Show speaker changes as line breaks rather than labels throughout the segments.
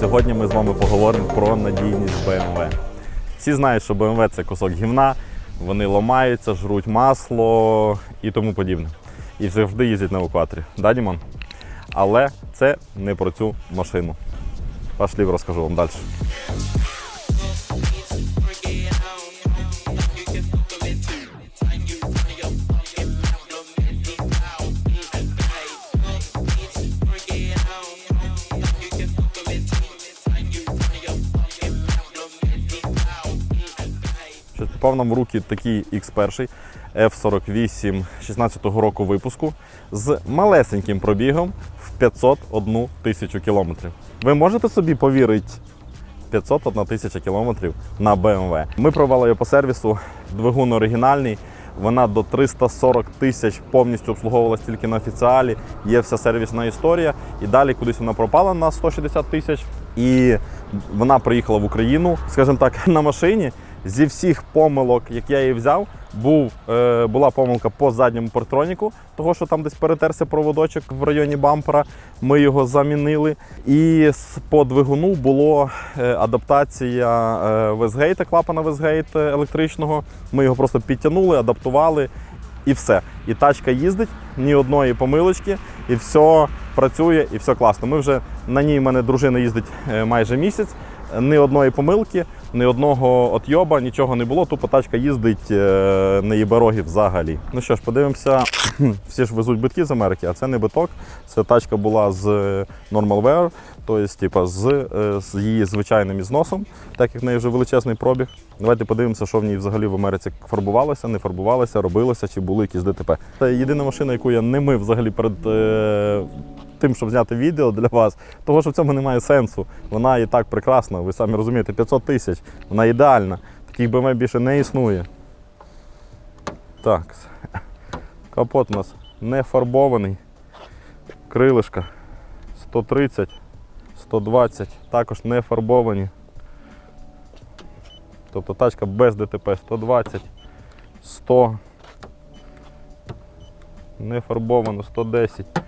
Сьогодні ми з вами поговоримо про надійність BMW. Всі знають, що BMW це кусок гівна, вони ламаються, жруть масло і тому подібне. І завжди їздять на евакуаторі. Да, Дімон? Але це не про цю машину. Пошли, розкажу вам далі. Попав нам в руки такий X1 F48 16-го року випуску з малесеньким пробігом в 501 тисячу кілометрів. Ви можете собі повірити 501 тисяча кілометрів на BMW. Ми провели її по сервісу. Двигун оригінальний. Вона до 340 тисяч повністю обслуговувалась тільки на офіціалі. Є вся сервісна історія. І далі кудись вона пропала на 160 тисяч. І вона приїхала в Україну, скажімо так, на машині. Зі всіх помилок, як я її взяв, був, е, була помилка по задньому партроніку, того що там десь перетерся проводочок в районі бампера. Ми його замінили. І по двигуну була адаптація е, Вестгейта, клапана Вестгейт електричного. Ми його просто підтягнули, адаптували і все. І тачка їздить, ні одної помилочки, і все працює, і все класно. Ми вже на ній в мене дружина їздить е, майже місяць. Ні одної помилки, ні одного отйоба, нічого не було. Тупо тачка їздить е, не їбе взагалі. Ну що ж, подивимося. Всі ж везуть битки з Америки, а це не биток. Це тачка була з е, Normal Wear, тобто типа, з, е, з її звичайним ізносом, так як в неї вже величезний пробіг. Давайте подивимося, що в ній взагалі в Америці фарбувалося, не фарбувалося, робилося, чи були якісь ДТП. Це єдина машина, яку я не мив взагалі перед. Тим, щоб зняти відео для вас, того, що в цьому немає сенсу. Вона і так прекрасна, ви самі розумієте, 500 тисяч, вона ідеальна. Таких BMW більше не існує. Так, капот у нас не фарбований. Крилишка 130, 120, також не фарбовані. Тобто тачка без ДТП 120, 100, не фарбовано, 110,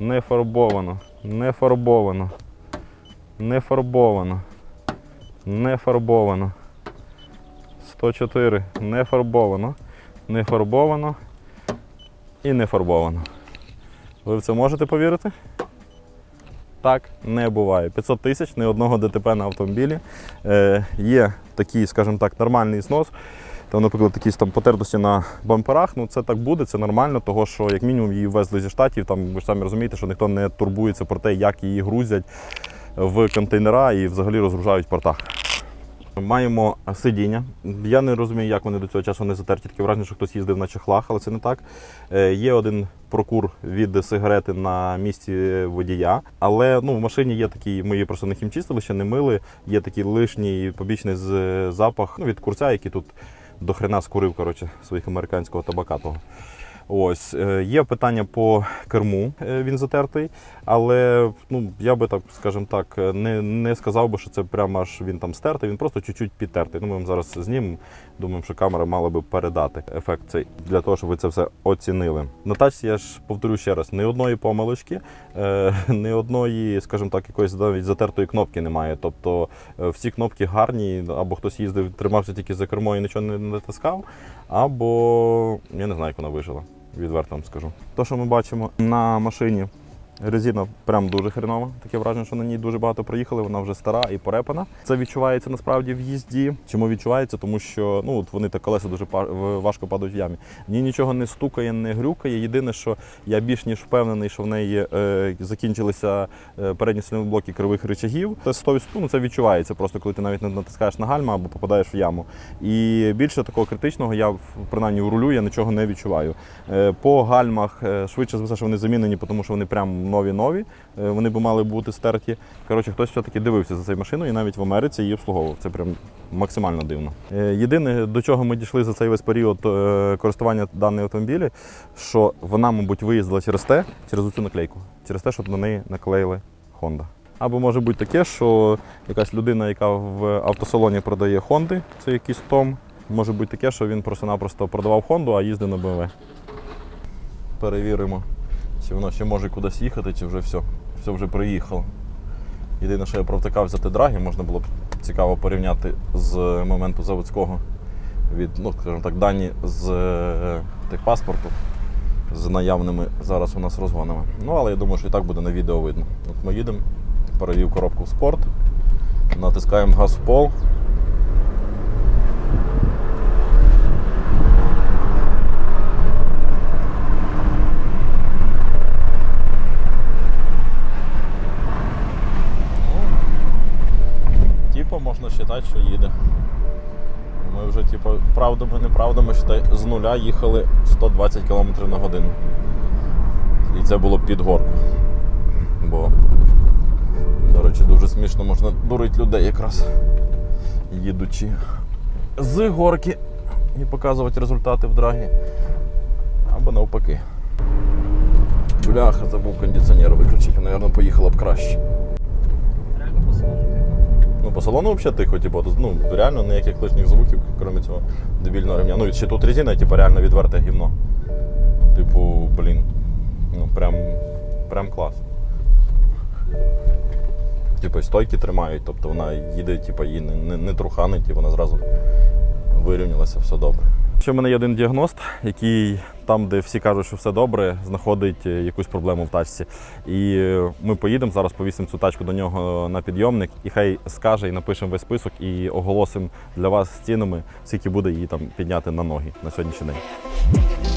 не фарбовано, не фарбовано, не фарбовано, не фарбовано. 104, не фарбовано, не фарбовано і не фарбовано. Ви в це можете повірити? Так не буває. 500 тисяч, ні одного ДТП на автомобілі. Е, є такий, скажімо так, нормальний знос. Там, наприклад, якісь там потертості на бамперах, ну це так буде, це нормально, того що як мінімум її везли зі штатів. Там ви ж самі розумієте, що ніхто не турбується про те, як її грузять в контейнера і взагалі розгружають в портах. Маємо сидіння. Я не розумію, як вони до цього часу не затерті. Таке враження, що хтось їздив на чехлах, але це не так. Е, Є один прокур від сигарети на місці водія. Але ну, в машині є такий, ми її просто не хімчистили, ще не мили. Є такий лишній побічний запах ну, від курця, який тут до хрена скурив коротше, своїх американського табака того. Ось е, є питання по керму, е, він затертий, але ну я би так, скажімо так, е, не, не сказав би, що це прямо аж він там стертий, він просто чуть-чуть підтертий. Ну, ми зараз знімемо. Думаємо, що камера мала би передати ефект цей для того, щоб ви це все оцінили. На тачці я ж повторю ще раз: ні одної помилочки, е, ні одної, скажімо так, якоїсь навіть затертої кнопки немає. Тобто всі кнопки гарні, або хтось їздив, тримався тільки за кермо і нічого не натискав, або я не знаю, як вона вижила. Відверто вам скажу. То, що ми бачимо на машині, резина прям дуже хренова. Таке враження, що на ній дуже багато проїхали, вона вже стара і порепана. Це відчувається насправді в їзді. Чому відчувається? Тому що ну, от вони так колеса дуже важко падають в ямі. В ній нічого не стукає, не грюкає. Єдине, що я більш ніж впевнений, що в неї е, закінчилися е, передні сильові блоки кривих речагів. Це 100%, ну, це відчувається просто, коли ти навіть не натискаєш на гальма або попадаєш в яму. І більше такого критичного я принаймні в рулю я нічого не відчуваю. Е, По гальмах е, швидше за все, що вони замінені, тому що вони прям нові-нові. Е, Вони б мали бути стерті. Коротше, хтось все-таки дивився за цією машиною і навіть в Америці її обслуговував. Це прям максимально дивно. Е, Єдине, до чого ми дійшли за цей весь період е, користування даної автомобілі, що вона, мабуть, виїздила через те, через цю наклейку, через те, щоб на неї наклеїли Honda. Або може бути таке, що якась людина, яка в автосалоні продає Хонди, це якийсь Том. Може бути таке, що він просто-напросто продавав Хонду, а їздив на BMW. Перевіримо, чи воно ще може кудись їхати, чи вже все. Все вже приїхало. Єдине, що я провтикав взяти драги, можна було б цікаво порівняти з моменту заводського від, ну, скажімо так, дані з е, техпаспорту з наявними зараз у нас розгонами. Ну, але я думаю, що і так буде на відео видно. От ми їдемо, перевів коробку в спорт, натискаємо газ в пол. Можна вважати, що їде. Ми вже, типу, правдами, неправдами считай, з нуля їхали 120 км на годину. І це було під горку. Бо, до речі, дуже смішно можна дурити людей якраз їдучи з горки і показувати результати в драгі. Або навпаки. Бляха, забув кондиціонер виключити, мабуть, поїхала б краще.
Реально по салону тихо.
Ну, по салону взагалі тихо, типу, ну, реально ніяких лишніх звуків, крім цього дебільного ремня. Ну, і ще тут резина, типу, реально відверте гівно. Типу, блін. Ну, прям, прям клас. Типу, стойки тримають, тобто вона їде, типу, її не, не, не труханить, і вона зразу вирівнялася, все добре. Ще в мене є один діагност, який там, де всі кажуть, що все добре, знаходить е, якусь проблему в тачці. І е, ми поїдемо зараз, повісимо цю тачку до нього на підйомник, і хай скаже і напишемо весь список і оголосимо для вас цінами, скільки буде її там підняти на ноги на сьогоднішній день.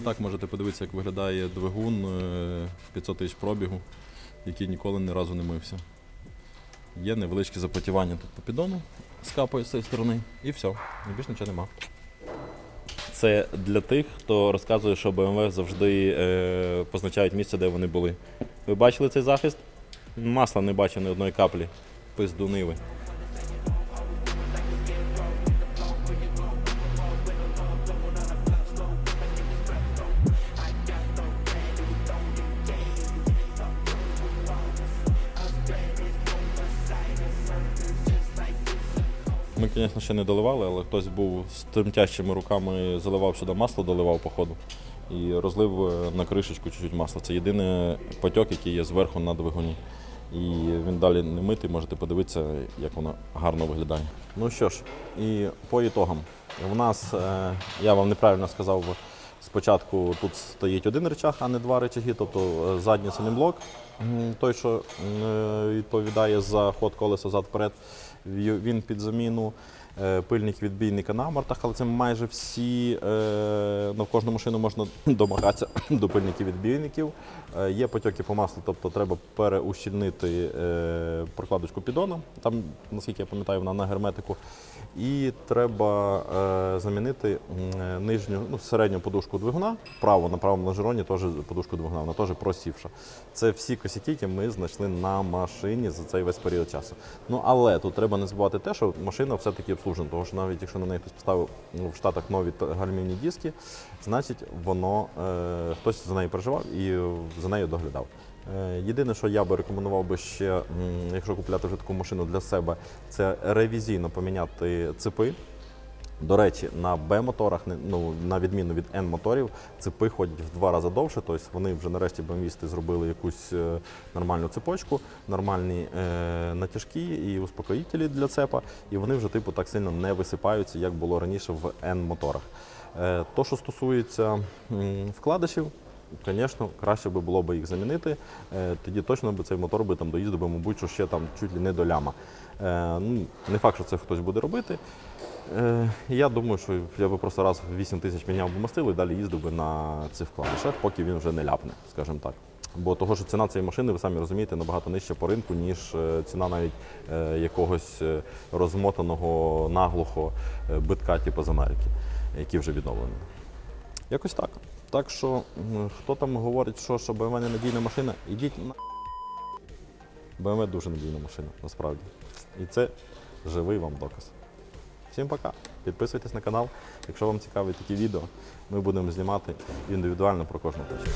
Отак можете подивитися, як виглядає двигун е, 500 тисяч пробігу, який ніколи ні разу не мився. Є невеличкі запотівання тут по піддону, скапає з цієї сторони, і все, більше нічого нема. Це для тих, хто розказує, що BMW завжди е, позначають місце, де вони були. Ви бачили цей захист? Масла не бачив ні одної каплі. Пизду Ми, звісно, ще не доливали, але хтось був з тремтящими руками, заливав сюди масло, доливав по ходу і розлив е, на кришечку чуть-чуть масла. Це єдиний потік, який є зверху на двигуні. І він далі не митий, можете подивитися, як воно гарно виглядає. Ну що ж, і по ітогам. В нас, е, я вам неправильно сказав, спочатку тут стоїть один речах, а не два речаги, тобто е, задній м, той, що відповідає за ход колеса зад-вперед, він під заміну. Е, Пильник відбійника на амортах, але це майже всі е, на кожну машину можна домагатися до пильників відбійників. Е, Є потьоки по маслу, тобто треба переущільнити прокладочку піддона, там, наскільки я пам'ятаю, вона на герметику. І треба замінити нижню, ну, середню подушку двигуна, право на правому лонжероні теж подушку двигуна, вона теж просівша. Це всі косяки, які ми знайшли на машині за цей весь період часу. Ну але тут треба не забувати те, що машина все-таки обслужена, тому що навіть якщо на неї хтось поставив ну, в Штатах нові гальмівні диски, значить воно е, хтось за нею переживав і за нею доглядав. Е, Єдине, що я би рекомендував би ще, якщо купляти вже таку машину для себе, це ревізійно поміняти цепи. До речі, на Б-моторах, ну, на відміну від N-моторів, цепи ходять в два рази довше. Тобто вони вже нарешті бмвісти зробили якусь е, нормальну цепочку, нормальні е, натяжки і успокоїтелі для цепа, і вони вже типу так сильно не висипаються, як було раніше в N-моторах. Е, то, що стосується вкладишів, Звісно, краще би було б їх замінити. Е, Тоді точно би цей мотор би там доїздив би, мабуть, що ще там чуть ли не до ляма. Е, Ну, не факт, що це хтось буде робити. Е, Я думаю, що я би просто раз в 8 тисяч міняв би мастило і далі їздив би на цих вкладишах, поки він вже не ляпне, скажімо так. Бо того, що ціна цієї машини, ви самі розумієте, набагато нижча по ринку, ніж е, ціна навіть е, якогось розмотаного наглухо битка, типу з Америки, який вже відновлений. Якось так. Так що, хто там говорить, що, що BMW не надійна машина, ідіть на. BMW дуже надійна машина, насправді. І це живий вам доказ. Всім пока. Підписуйтесь на канал. Якщо вам цікаві такі відео, ми будемо знімати індивідуально про кожну тачку.